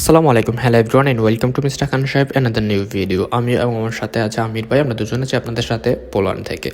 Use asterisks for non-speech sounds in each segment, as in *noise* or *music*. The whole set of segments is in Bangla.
আসসালামু আলাইকুম। Hello everyone and welcome to mister Khan সাহেব অ্যানাদার নিউ ভিডিও আমি এবং আমার সাথে আছে আমির ভাই, আমরা দুজন আছি আপনাদের সাথে পোল্যান্ড থেকে।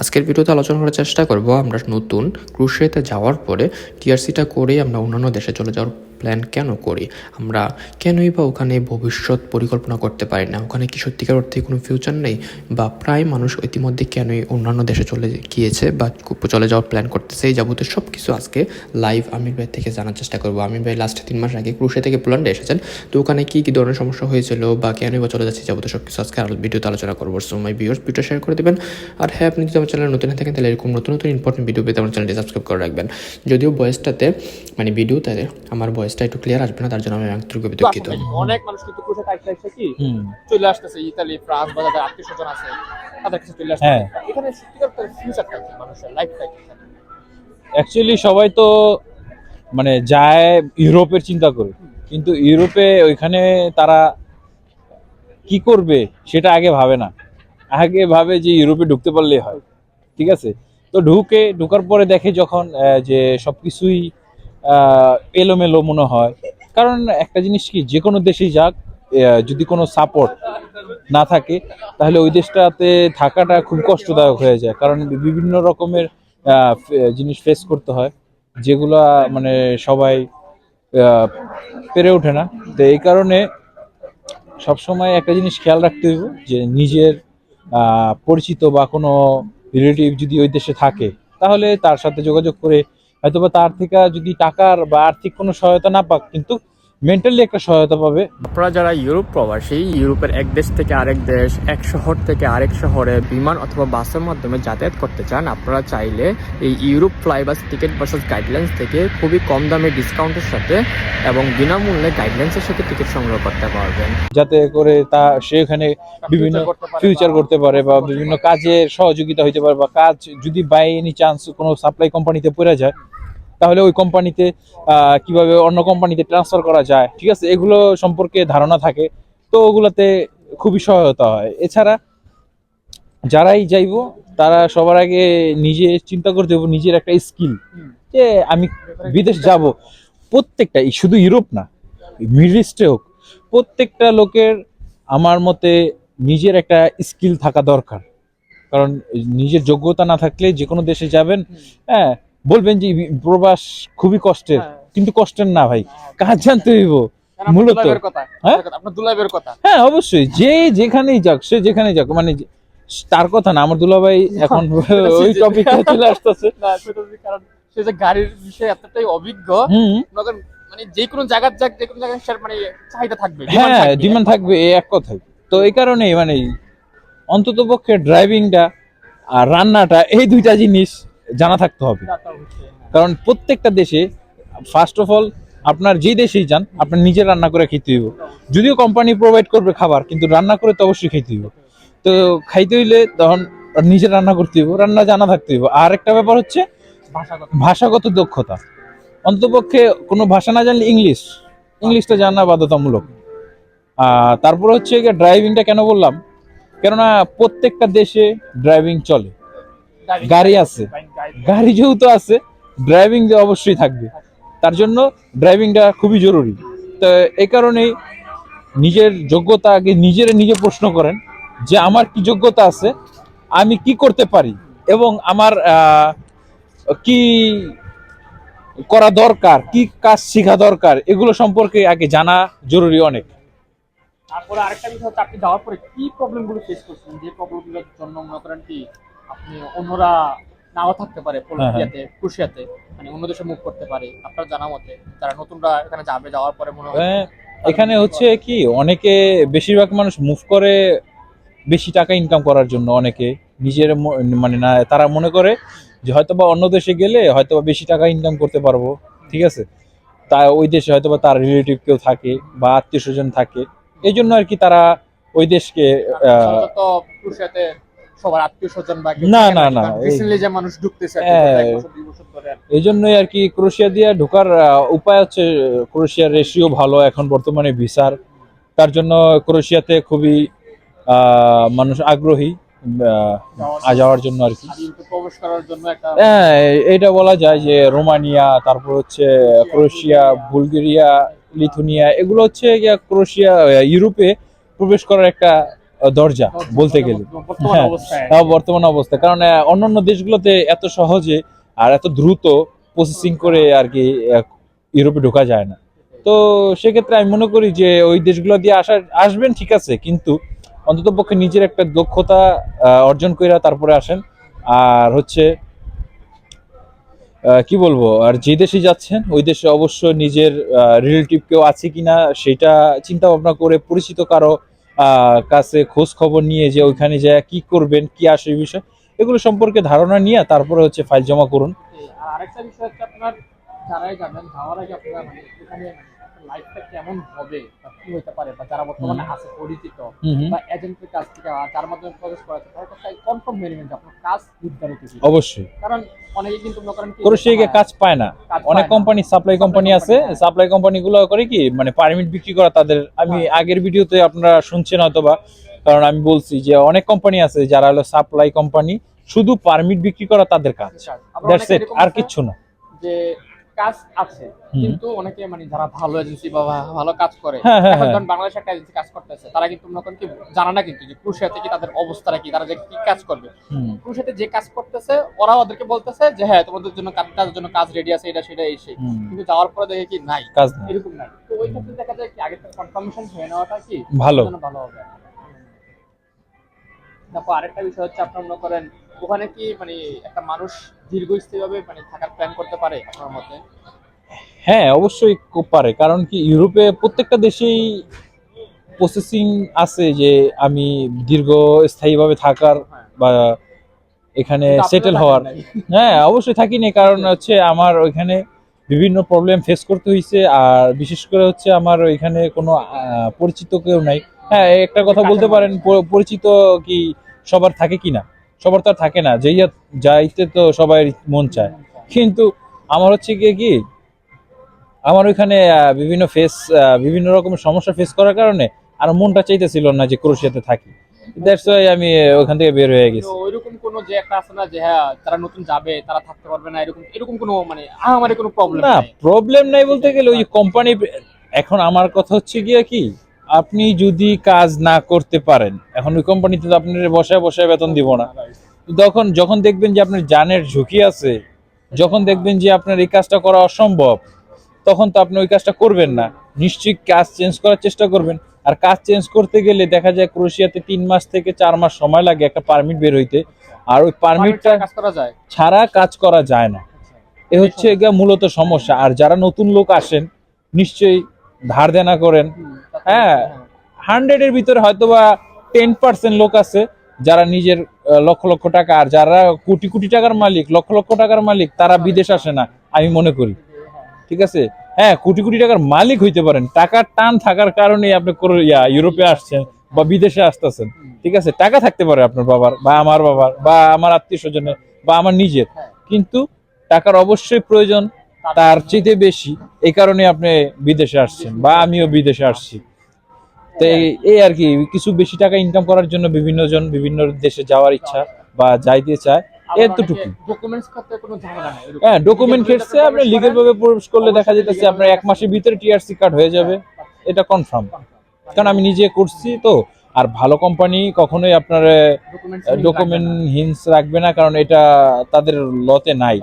আজকের ভিডিওতে আলোচনা করার চেষ্টা করব আমরা নতুন ক্রুশিয়াতে যাওয়ার পরে টিআরসিটা করে আমরা অন্যান্য দেশে চলে যাওয়ার প্ল্যান কেন করি? আমরা কেনই বা ওখানে ভবিষ্যৎ পরিকল্পনা করতে পারি না? ওখানে কি সত্যিকার অর্থে কোনো ফিউচার নেই? বা প্রায় মানুষ ইতিমধ্যে কেনই অন্যান্য দেশে চলে গিয়েছে বা চলে যাওয়ার প্ল্যান করতেছে? এই যাবতীয় সব কিছু আজকে লাইভ আমির ভাই থেকে জানার চেষ্টা করব। আমির ভাই লাস্ট তিন মাস আগে ক্রুশে থেকে পোল্যান্ডে এসেছেন। তো ওখানে কী কী ধরনের সমস্যা হয়েছিল বা কেনই বা চলে যাচ্ছে যাবতীয় সব কিছু আজকে ভিডিওতে আলোচনা করব। So my viewers video share করে দেবেন। আর হ্যাঁ আপনি যদি আমার চ্যানেল নতুন থাকেন, তাহলে এরকম নতুন নতুন ইম্পর্টেন্ট ভিডিও পেতে আমার চ্যানেলটি সাবস্ক্রাইব করে রাখবেন। যদিও ভয়েসটাতে মানে ভিডিওতে আমার ভয়েসটা একটু ক্লিয়ার আসবে না তার জন্য আমি দুঃখিত অনেক মানুষ কিন্তু কি? চলে আসতেছে ইতালি ফ্রান্স বা যাদের আত্মীয় স্বজন আছে তাদের কাছে চলে আসছে হ্যাঁ। এখানে সত্যিকার ফিউচারটা মানুষের লাইফটা অ্যাকচুয়ালি সবাই তো মানে যায় ইউরোপের চিন্তা করে কিন্তু ইউরোপে ওইখানে তারা কি করবে সেটা আগে ভাবে না। আগে ভাবে যে ইউরোপে ঢুকতে পারলেই হয় ঠিক আছে? তো ঢুকে ঢুকার পরে দেখে যখন আহ, যে সবকিছুই আহ, এলোমেলো মনে হয়। কারণ একটা জিনিস কি, যে কোনো দেশেই যাক যদি কোনো সাপোর্ট না থাকে, তাহলে ওই দেশটাতে থাকাটা খুব কষ্টদায়ক হয়ে যায়। কারণ বিভিন্ন রকমের জিনিস ফেস করতে হয়, যেগুলা মানে সবাই পেরে ওঠে না। তো এই কারণে সবসময় একটা জিনিস খেয়াল রাখতে হইব যে নিজের পরিচিত বা কোনো রিলেটিভ যদি ওই দেশে থাকে, তাহলে তার সাথে যোগাযোগ করে হয়তোবা তার থেকে যদি টাকার বা আর্থিক কোনো সহায়তা না পাক কিন্তু মেন্টালি একটা সহায়তা পাবে। আপনারা যারা ইউরোপ প্রবাসী ইউরোপের এক দেশ থেকে আরেক দেশ এক শহর থেকে আরেক শহরে বিমান অথবা বাসের মাধ্যমে যাতায়াত করতে চান আপনারা চাইলে এই Europe flybus ticket versus guidelines থেকে খুবই কম দামে ডিসকাউন্টের সাথে এবং বিনামূল্যে গাইডলাইন্সের সাথে টিকিট সংগ্রহ করতে পারবেন। যাতে করে তা সে এখানে বিভিন্ন ফিউচার করতে পারে বা বিভিন্ন কাজের সহযোগিতা হইতে পারে বা কাজ যদি বাই এনি চান্স কোনো সাপ্লাই কোম্পানিতে পড়ে যায় তাহলে ওই কোম্পানিতে কীভাবে অন্য কোম্পানিতে ট্রান্সফার করা যায়, ঠিক আছে? এগুলো সম্পর্কে ধারণা থাকে, তো ওগুলোতে খুবই সহায়তা হয়। এছাড়া যারাই যাইবো, তারা সবার আগে নিজে চিন্তা করতে হবে নিজের একটা স্কিল যে আমি বিদেশ যাব। প্রত্যেকটা শুধু ইউরোপ না মিডল ইস্টে হোক, প্রত্যেকটা লোকের আমার মতে নিজের একটা স্কিল থাকা দরকার। কারণ নিজের যোগ্যতা না থাকলে যে কোনো দেশে যাবেন হ্যাঁ বলবেন যে প্রবাস খুবই কষ্টের হ্যাঁ। কিন্তু কষ্টের না ভাই। কাজ জানতে হইব মূলত। হ্যাঁ? হ্যাঁ অবশ্যই। যে যেখানেই যাক সে যেখানেই যাক মানে তার কথা না আমার দুলাভাই এখন ওই টপিকটা চলে আসতেছে। *laughs* কারণ সে যে গাড়ির বিষয়ে এতটাই অভিজ্ঞ মানে যে কোনো জায়গার যাক যে কোনো জায়গায় মানে চাহিদা থাকবে হ্যাঁ ডিমান্ড থাকবে এই এক কথাই তো এই কারণেই মানে অন্তত পক্ষে ড্রাইভিংটা আর রান্নাটা এই দুইটা জিনিস জানা থাকতে হবে। হ্যাঁ। কারণ প্রত্যেকটা দেশে ফার্স্ট অফ অল আপনার যেই দেশেই যান আপনার নিজে রান্না করে খেতে হইব। যদিও কোম্পানি প্রোভাইড করবে খাবার কিন্তু রান্না করে তো অবশ্যই খেতে হইব। তো খাইতে হইলে তখন নিজে রান্না করতে হইব রান্না জানা থাকতে হইব। আর একটা ব্যাপার হচ্ছে ভাষাগত। দক্ষতা। অন্তপক্ষে কোনো ভাষা না জানলে ইংলিশ। ইংলিশটা জানা বাধ্যতামূলক। আর তারপর হচ্ছে ড্রাইভিংটা কেন বললাম? কেননা প্রত্যেকটা দেশে ড্রাইভিং চলে। গাড়ি আছে। গাড়ি- যেহেতু আছে ড্রাইভিং যে অবশ্যই থাকবে। তার জন্য ড্রাইভিংটা খুবই জরুরি। তো এই কারণেই নিজের যোগ্যতা আগে নিজের নিজে প্রশ্ন করেন যে আমার কি যোগ্যতা আছে আমি কি করতে পারি এবং আমার কি করা দরকার কি কাজ শেখা দরকার এগুলো সম্পর্কে আগে জানা জরুরি অনেক। তারপরে আরেকটা বিষয় হচ্ছে আপনি যাওয়ার পরে কি প্রবলেমগুলো ফেস করছেন? যে প্রবলেমগুলোর জন্য মনে করেন কি আপনি অন্যরা নাও থাকতে পারে হ্যাঁ, হ্যাঁ। পোলিয়াতে ক্রুশিয়াতে মানে অন্য দেশে মুভ করতে পারে আপনার জানা মতে যারা নতুনরা এখানে যাবে যাওয়ার পরে মনে হয় হ্যাঁ, এখানে হচ্ছে কি অনেকে বেশিরভাগ মানুষ মুভ করে বেশি টাকা ইনকাম করার জন্য অনেকে নিজের মানে না তারা মনে করে যে হয়তোবা অন্য দেশে গেলে হয়তোবা বেশি টাকা ইনকাম করতে পারব ঠিক আছে তা ওই দেশে হয়তোবা তার রিলেটিভ কেউ থাকে বা আত্মীয় স্বজন থাকে এই জন্য আর কি তারা ওই দেশকে সবার আত্মীয় স্বজন বা না, না, না, এই- রিসেন্টলি যে মানুষ ঢুকতেছে হ্যাঁ। এই জন্যই আর কি। ক্রোশিয়া দিয়ে ঢোকার উপায় হচ্ছে ক্রোশিয়ার রেশিও ভালো এখন বর্তমানে ভিসার। তার জন্য ক্রোশিয়াতে খুবই মানুষ আগ্রহী যাওয়ার জন্য। আর কি। প্রবেশ করার জন্য হ্যাঁ এটা বলা যায় যে রোমানিয়া তারপর হচ্ছে ক্রোয়েশিয়া বুলগেরিয়া লিথুনিয়া এগুলো হচ্ছে গিয়া ক্রোয়েশিয়া ইউরোপে প্রবেশ করার একটা দরজা বলতে গেলে। হ্যাঁ, বর্তমান অবস্থা। কারণ অন্যান্য দেশগুলোতে এত সহজে আর এত দ্রুত প্রসেসিং করে আর কি ইউরোপে ঢোকা যায় না। তো সেক্ষেত্রে আমি মনে করি যে ওই দেশগুলো দিয়ে আসা আসবেন ঠিক আছে কিন্তু অন্তত পক্ষে নিজের একটা দক্ষতা অর্জন করে তারপরে আসেন। আর হচ্ছে কি বলব আর যে দেশে যাচ্ছেন ওই দেশে অবশ্য নিজের রিলেটিভ কেউ আছে কিনা সেটা চিন্তা ভাবনা করে পরিচিত কারও কাছে খোঁজ খবর নিয়ে যে ওইখানে যায়, কি করবেন, কি আসে বিষয়, এগুলো সম্পর্কে ধারণা নিয়ে তারপরে হচ্ছে ফাইল জমা করুন। আর আরেকটা বিষয় হচ্ছে আপনার যাবেন, যাওয়ার আগে আপনারা মানে লাইফটা কেমন হবে বা কি হতে পারে বা যারা বর্তমানে আছে পরিচিত। বা এজেন্টের কাছ থেকে যার মাধ্যমে তাদের কাছে কনফার্ম আপনার কাজ নির্ধারিত অবশ্যই। কারণ অনেকে কিন্তু মনে করেন হ্যাঁ, কাজ পায় না। অনেক কোম্পানি সাপ্লাই কোম্পানি আছে হ্যাঁ। সাপ্লাই কোম্পানি গুলো করে কি মানে পারমিট বিক্রি করা তাদের। আমি হ্যাঁ। আগের ভিডিওতে আপনারা শুনছেন হয়তোবা কারণ আমি বলছি যে অনেক কোম্পানি আছে যারা হলো সাপ্লাই কোম্পানি শুধু পারমিট বিক্রি করা তাদের কাজ। দ্যাটস ইট আর কিচ্ছু না। যে কাজ আছে কিন্তু অনেকে মানে যারা ভালো এজেন্সি বা ভালো কাজ করে হ্যাঁ, হ্যাঁ, এখন হ্যাঁ। বাংলাদেশে একটা এজেন্সি কাজ করতেছে তারা কিন্তু করেন কি জানা না কিন্তু যে ক্রুশিয়াতে কি তাদের অবস্থাটা কি তারা যে কি কাজ করবে। ক্রুশিয়াতে যে কাজ করতেছে ওরা ওদেরকে বলতেছে যে হ্যাঁ তোমাদের জন্য কাজ কাজের জন্য কাজ রেডি আছে এটা সেটা হুম। কিন্তু যাওয়ার পরে দেখে কি নাই কাজ এরকম নাই তো ওই ক্ষেত্রে দেখা যায় কি আগে কনফার্মেশন হয়ে নেওয়াটা কি ভালো। ভালো হবে তারপর আরেকটা বিষয় হচ্ছে আপনার মনে করেন ওখানে কি মানে একটা মানুষ দীর্ঘস্থায়ীভাবে মানে থাকার প্ল্যান করতে পারে আপনার মতে? হ্যাঁ অবশ্যই পারে। কারণ কি ইউরোপে প্রত্যেকটা দেশেই প্রসেসিং আছে যে আমি দীর্ঘ স্থায়ীভাবে থাকার বা এখানে সেটেল হওয়ার হ্যাঁ অবশ্যই থাকিনি কারণ হচ্ছে আমার ওইখানে বিভিন্ন প্রবলেম ফেস করতে হয়েছে আর বিশেষ করে হচ্ছে আমার ওইখানে কোনো পরিচিত কেউ নাই। হ্যাঁ একটা কথা বলতে পারেন পরিচিত কি সবার থাকে কি না সবার তো থাকে না যেই যাইতে তো সবাই মন চায়। কিন্তু আমার হচ্ছে গিয়ে কি আমার ওইখানে বিভিন্ন ফেস বিভিন্ন রকমের সমস্যা ফেস করার কারণে আর মনটা চাইতেছিল না যে ক্রোশিয়াতে থাকি। দ্যাটস ওয়াই আমি ওখান থেকে বের হয়ে গেছি। ওইরকম কোনো যে একটা আছে না যে হ্যাঁ তারা নতুন যাবে তারা থাকতে পারবে না এরকম এরকম কোনো মানে আমার কোনো প্রবলেম না প্রবলেম নাই বলতে গেলে ওই কোম্পানি এখন আমার কথা হচ্ছে গিয়ে কি আপনি যদি কাজ না করতে পারেন এখন ওই কোম্পানিতে তো আপনার বসায় বসায় বেতন দিব না। তখন যখন দেখবেন যে আপনার জানের ঝুঁকি আছে যখন দেখবেন যে আপনার এই কাজটা করা অসম্ভব তখন তো আপনি ওই কাজটা করবেন না। নিশ্চয়ই কাজ চেঞ্জ করার চেষ্টা করবেন। আর কাজ চেঞ্জ করতে গেলে দেখা যায় ক্রোশিয়াতে তিন মাস থেকে চার মাস সময় লাগে একটা পারমিট বের হইতে। আর ওই পারমিটটা কাজ করা যায়? ছাড়া কাজ করা যায় না। এ হচ্ছে মূলত সমস্যা। আর যারা নতুন লোক আসেন নিশ্চয়ই ধার দেনা করেন। হ্যাঁ। হান্ড্রেডের ভিতরে হয়তো বা টেন পার্সেন্ট লোক আছে যারা নিজের লক্ষ লক্ষ টাকা আর যারা কোটি কোটি টাকার মালিক লক্ষ লক্ষ টাকার মালিক তারা বিদেশ আসে না আমি মনে করি। ঠিক আছে? হ্যাঁ কোটি কোটি টাকার মালিক হইতে পারেন। টাকার টান থাকার কারণে আপনি ইয়া, ইউরোপে আসছেন বা বিদেশে আসতেছেন। ঠিক আছে? টাকা থাকতে পারে আপনার বাবার বা আমার বাবার বা আমার আত্মীয় স্বজনের বা আমার নিজের। হ্যাঁ। কিন্তু টাকার অবশ্যই প্রয়োজন। তার চেয়ে বেশি এই কারণে আপনি বিদেশে আসছেন বা আমিও বিদেশে আসছি। তো এই- আর কি কিছু বেশি টাকা ইনকাম করার জন্য বিভিন্ন জন বিভিন্ন দেশে যাওয়ার ইচ্ছা বা যাইতে চায় এতটুকু। হ্যাঁ ডকুমেন্ট ক্ষেত্রে আপনি লিগেল ভাবে প্রবেশ করলে দেখা যেতেছে আপনার এক মাসের ভিতরে টিআরসি কার্ড হয়ে যাবে। এটা কনফার্ম কারণ আমি নিজে করছি তো আর ভালো কোম্পানি কখনোই আপনার ডকুমেন্ট হিন্স রাখবে না কারণ এটা তাদের লতে নাই।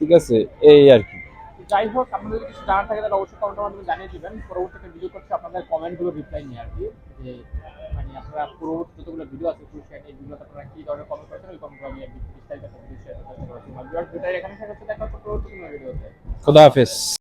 ঠিক আছে এই আর কি। যাই হোক, আপনাদের কিছু জানার থাকে, তাহলে অবশ্যই কমেন্টের মাধ্যমে জানিয়ে দেবেন। পরবর্তী পরবর্তীতে ভিডিও করছি, আপনাদের কমেন্টগুলো রিপ্লাই নিয়ে আর কি। যে মানে আপনারা পরবর্তী যতগুলো ভিডিও আছে ক্রুশিয়ান এই ভিডিওতে আপনারা কী ধরনের কমেন্ট করেছেন, ওই কমেন্টগুলো আমি একটু বিস্তারিত শেয়ার করতে পারছি ভিডিওটা এখানে শেষ হচ্ছে দেখা হচ্ছে পরবর্তী ভিডিওতে খোদা হাফেজ।